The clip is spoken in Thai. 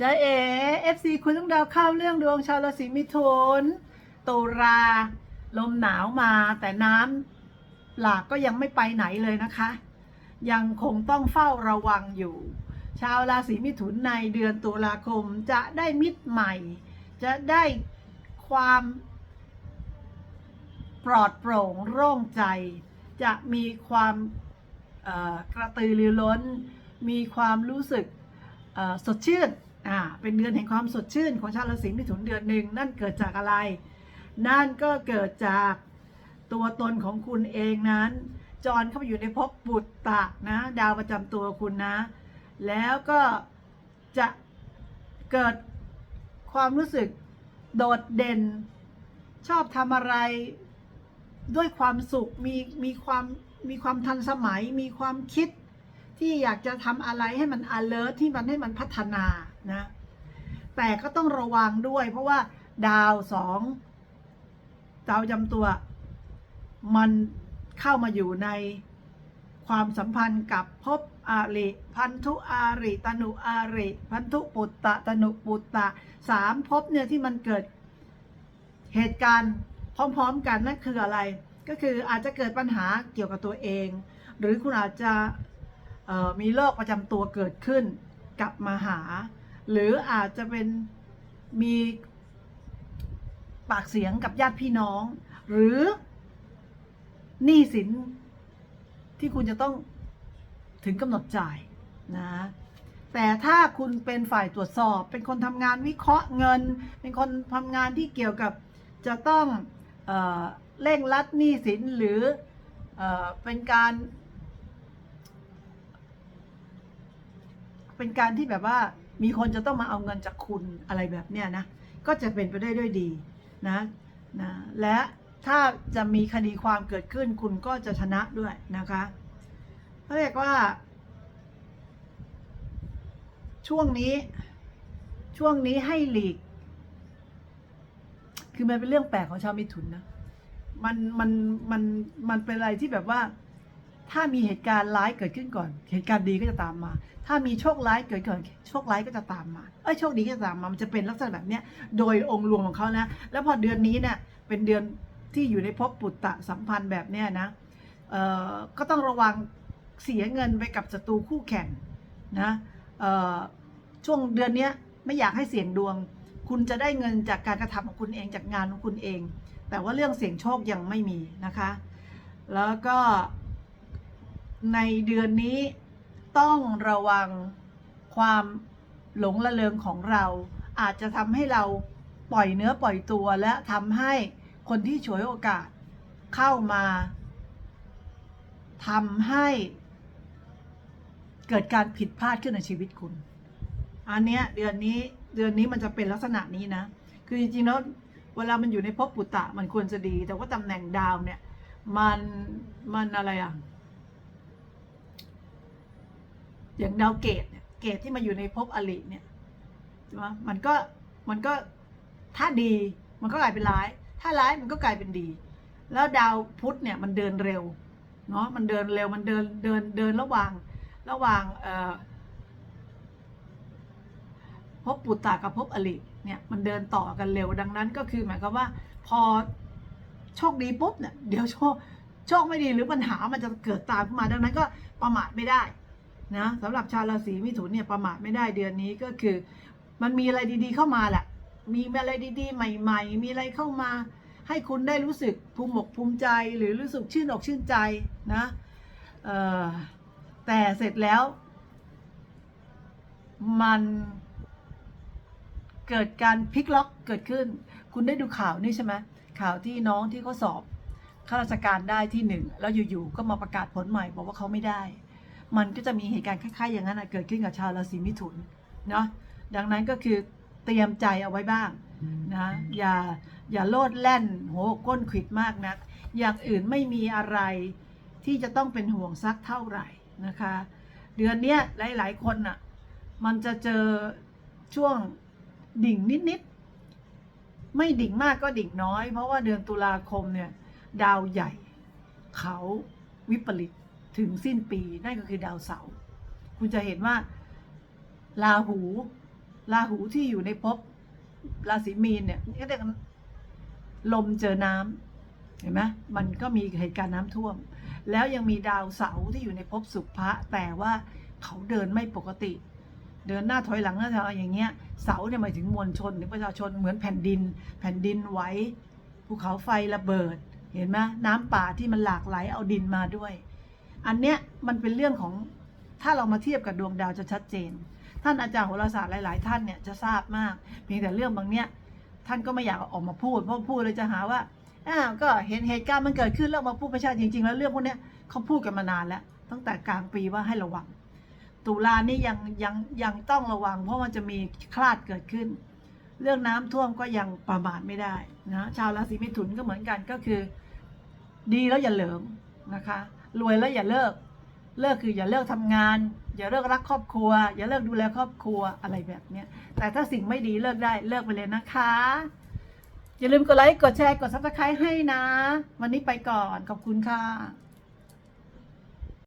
จะเอเอฟซีคุณต้องดาวเข้าเรื่องดวงชาวราศีมิถุนตุราลมหนาวมาแต่น้ำหลากก็ยังไม่ไปไหนเลยนะคะ ยังคงต้องเฝ้าระวังอยู่ ชาวราศีมิถุนในเดือนตุลาคมจะได้มิตรใหม่ จะได้ความปลอดโปร่งโล่งใจ จะมีความกระตือรือร้น มีความรู้สึกสดชื่น อ่าเป็นเดือนแห่งความสดชื่นของชาวราศีมิถุนเดือนหนึ่งนั่นเกิดจากอะไร นั่นก็เกิดจากตัวตนของคุณเองนั้น จรเข้าไปอยู่ในภพบุตตะนะ ดาวประจำตัวคุณนะ แล้วก็จะเกิดความรู้สึกโดดเด่น ชอบทำอะไรด้วยความสุขมีมีความมีความทันสมัยมีความคิดที่อยากจะทำอะไรให้มัน alert ที่มันให้มันพัฒนา นะ แต่ก็ต้องระวังด้วย เพราะว่าดาวสองดาวประจำตัว มันเข้ามาอยู่ในความสัมพันธ์กับภพอาริ พันธุอาริ ตนุอาริ พันธุปุตตะ ตนุปุตตะสามภพเนี่ยที่มันเกิดเหตุการณ์พร้อมๆกันนั่นคืออะไร ก็คืออาจจะเกิดปัญหาเกี่ยวกับตัวเอง หรือคุณอาจจะมีโรคประจำตัวเกิดขึ้นกลับมาหา หรืออาจจะเป็นมีปากเสียงกับญาติพี่น้อง หรือหนี้สินที่คุณจะต้องถึงกำหนดจ่ายนะแต่ถ้าคุณเป็นฝ่ายตรวจสอบ เป็นคนทำงานวิเคราะห์เงิน เป็นคนทำงานที่เกี่ยวกับจะต้องเอเร่งรัดหนี้สินหรือเอเป็นการ เป็นการที่แบบว่า มีคนจะต้องมาเอาเงินจากคุณอะไรแบบเนี้ยนะ ก็จะเป็นไปได้ด้วยดีนะนะและถ้าจะมีคดีความเกิดขึ้นคุณก็จะชนะด้วยนะคะเขาเรียกว่า ช่วงนี้ ช่วงนี้ให้หลีก คือมันเป็นเรื่องแปลกของชาวมิถุนนะ มันมันมันมันเป็นอะไรที่แบบว่า ถ้ามีเหตุการณ์ร้ายเกิดขึ้นก่อน เหตุการณ์ดีก็จะตามมา ถ้ามีโชคร้ายเกิดก่อนโชคร้ายก็จะตามมาเอ้ยโชคดีก็จะตามมา มันจะเป็นลักษณะแบบเนี้ยโดยองค์รวมของเขานะ แล้วพอเดือนนี้เนี่ยเป็นเดือนที่อยู่ในภพปุตตะสัมพันธ์แบบเนี้ยนะเอ่อก็ต้องระวังเสียเงินไปกับศัตรูคู่แข่งนะเอ่อช่วงเดือนเนี้ยไม่อยากให้เสี่ยงดวง คุณจะได้เงินจากการกระทำของคุณเองจากงานของคุณเอง แต่ว่าเรื่องเสี่ยงโชคยังไม่มีนะคะ แล้วก็ ในเดือนนี้ต้องระวังความหลงละเลงของเรา อาจจะทำให้เราปล่อยเนื้อปล่อยตัวและทำให้คนที่ฉวยโอกาสเข้ามาทำให้เกิดการผิดพลาดขึ้นในชีวิตคุณ อันเนี้ยเดือนนี้เดือนนี้มันจะเป็นลักษณะนี้นะ คือจริงๆแล้วเวลามันอยู่ในภพปุตตะมันควรจะดี แต่ว่าตำแหน่งดาวเนี่ยมันมันอะไรอะ อย่างดาวเกตเนี่ยเกตที่มาอยู่ในภพอริเนี่ยใช่ไหมมันก็มันก็ถ้าดีมันก็กลายเป็นร้าย ถ้าร้ายมันก็กลายเป็นดี แล้วดาวพุธเนี่ยมันเดินเร็วเนาะมันเดินเร็วมันเดินเดินเดินระหว่างระหว่างเออภพปุตตะกับภพอริเนี่ยมันเดินต่อกันเร็วดังนั้นก็คือหมายความว่าพอโชคดีปุ๊บเนี่ยเดี๋ยวโชคโชคไม่ดีหรือปัญหามันจะเกิดตามขึ้นมาดังนั้นก็ประมาทไม่ได้ นะสำหรับชาวราศีมิถุนเนี่ยประมาทไม่ได้เดือนนี้ก็คือ มันมีอะไรดีๆเข้ามาแหละมีอะไรดีๆ ใหม่ ๆ มีอะไรเข้ามา ให้คุณได้รู้สึกภูมิอกภูมิใจหรือรู้สึกชื่นอกชื่นใจนะแต่เสร็จแล้ว มันเกิดการพลิกล็อกเกิดขึ้น คุณได้ดูข่าวนี่ใช่ไหมข่าวที่น้องที่เขาสอบข้าราชการได้ที่หนึ่งแล้วอยู่ๆก็มาประกาศผลใหม่บอกว่าเขาไม่ได้ มันก็จะมีเหตุการณ์คล้ายๆอย่างนั้นเกิดขึ้นกับชาวราศีมิถุนเนาะดังนั้นก็คือเตรียมใจเอาไว้บ้างนะอย่าอย่าโลดแล่นโหก้นขิดมากนะอย่างอื่นไม่มีอะไรที่จะต้องเป็นห่วงสักเท่าไหร่นะคะ เดือนเนี้ยหลายๆคนอะมันจะเจอช่วงดิ่งนิดๆไม่ดิ่งมากก็ดิ่งน้อย เพราะว่าเดือนตุลาคมเนี่ยดาวใหญ่ เขาวิปริต ถึงสิ้นปีนั่นก็คือดาวเสาร์คุณจะเห็นว่าราหูราหูที่อยู่ในภพราศีมีนเนี่ยก็เรียกลมเจอน้ำเห็นไหมมันก็มีเหตุการณ์น้ำท่วม แล้วยังมีดาวเสาร์ที่อยู่ในภพสุภะแต่ว่าเขาเดินไม่ปกติ เดินหน้าถอยหลังหน้าอยหลังอย่างเงี้ย เสาเนี่ยหมายถึงมวลชนหรือประชาชนเหมือนแผ่นดิน แผ่นดินไหวภูเขาไฟระเบิด เห็นไหมน้ำป่าที่มันหลากไหลเอาดินมาด้วย อันเนี้ยมันเป็นเรื่องของถ้าเรามาเทียบกับดวงดาวจะชัดเจน ท่านอาจารย์โหราศาสตร์หลาย ๆ ท่านเนี่ยจะทราบมากเพียงแต่เรื่องบางเนี้ยท่านก็ไม่อยากออกมาพูดเพราะพูดเลยจะหาว่าอ้าวก็เห็นเหตุการณ์มันเกิดขึ้นแล้วมาพูดประชาจริง ๆ แล้วเรื่องพวกเนี้ยเขาพูดกันมานานแล้ว ตั้งแต่กลางปีว่าให้ระวัง ตุลานี่ยังยังยังต้องระวัง เพราะมันจะมีคลาดเกิดขึ้น เรื่องน้ำท่วมก็ยังประมาทไม่ได้นะชาวราศีมิถุนก็เหมือนกันก็คือ ดีแล้วอย่าเหลิมนะคะ รวยแล้วอย่าเลิก เลิกคืออย่าเลิกทำงาน อย่าเลิกรักครอบครัว อย่าเลิกดูแลครอบครัวอะไรแบบเนี้ยแต่ถ้าสิ่งไม่ดีเลิกได้เลิกไปเลยนะคะ อย่าลืมกดไลค์กดแชร์กดซับสไครต์ให้นะ วันนี้ไปก่อนขอบคุณค่ะ